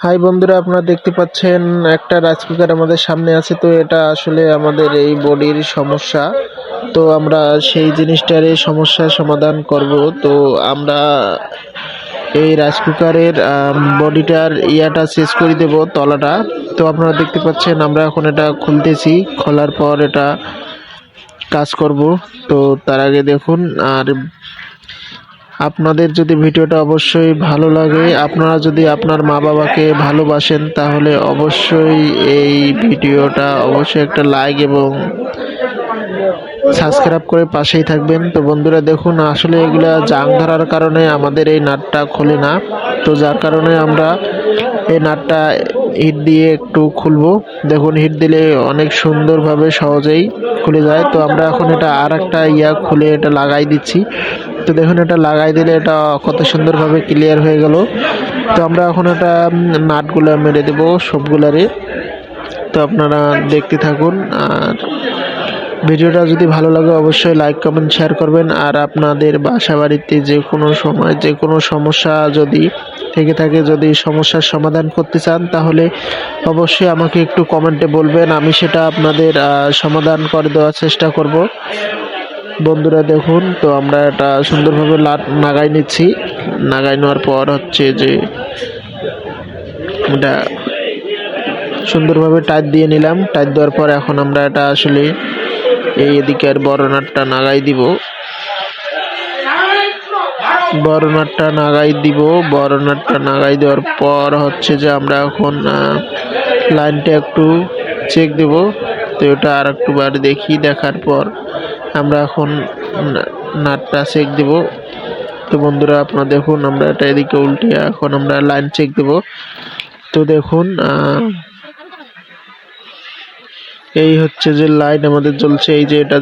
High বন্ধুরা, আপনারা দেখতে পাচ্ছেন একটা রাইস কুকার আমাদের সামনে আছে। তো এটা আসলে আমাদের এই বডির সমস্যা। তো আমরা সেই জিনিসটার এই সমস্যার সমাধান করব। তো আমরা এই রাইস কুকারের বডিটার ইয়াটা চেঞ্জ করে দেব তলাটা। তো আপনারা দেখতে পাচ্ছেন, আমরা এখন এটা খুলতেছি। খোলার পর এটা কাজ করব। তো তার আগে দেখুন, আর আপনাদের যদি ভিডিওটা অবশ্যই ভালো লাগে, আপনারা যদি আপনার মা বাবাকে ভালোবাসেন, তাহলে অবশ্যই এই ভিডিওটা অবশ্যই একটা লাইক এবং সাবস্ক্রাইব করে পাশেই থাকবেন। তো বন্ধুরা দেখুন, আসলে এগুলা জাং ধরার কারণে আমাদের এই নাটটা খোলে না। তো যার কারণে আমরা এই নাটটা হিট দিয়ে একটু খুলবো। দেখুন, হিট দিলে অনেক সুন্দরভাবে সহজেই খুলে যায়। তো আমরা এখন এটা আর একটা ইয়া খুলে এটা লাগাই দিচ্ছি। তো দেখুন, এটা লাগাই দিলে এটা কত সুন্দরভাবে ক্লিয়ার হয়ে গেল। তো আমরা এখন এটা নাটগুলো মেরে দেবো সবগুলারে তো আপনারা দেখতে থাকুন, আর ভিডিওটা যদি ভালো লাগে অবশ্যই লাইক কমেন্ট শেয়ার করবেন। আর আপনাদের বাসা বাড়িতে যে কোনো সময়, যে কোনো সমস্যা যদি থেকে থাকে, যদি সমস্যার সমাধান করতে চান, তাহলে অবশ্যই আমাকে একটু কমেন্টে বলবেন। আমি সেটা আপনাদের সমাধান করে দেওয়ার চেষ্টা করব। বন্ধুরা দেখুন, তো আমরা এটা সুন্দরভাবে লাট নাগাই নিচ্ছি। নাগাই নেওয়ার পর হচ্ছে যে এটা সুন্দরভাবে টাইট দিয়ে নিলাম। টাইট দেওয়ার পর এখন আমরা এটা আসলে এই এদিকের বড় নাটটা নাগাই দিব। বড় নাটটা নাগাই দিব। বড় নাটটা নাগাই দেওয়ার পর হচ্ছে যে আমরা এখন লাইনটা একটু চেক দেব। তো এটা আর একটু বার দেখি দেখার পর। আমরা এখন নাটটা চেক দেব। তো বন্ধুরা, আপনারা দেখুন, আমরা এটা এদিকে উল্টে এখন আমরা লাইন চেক দেব। তো দেখুন এই হচ্ছে যে লাইন আমাদের জ্বলছে এই যে এটা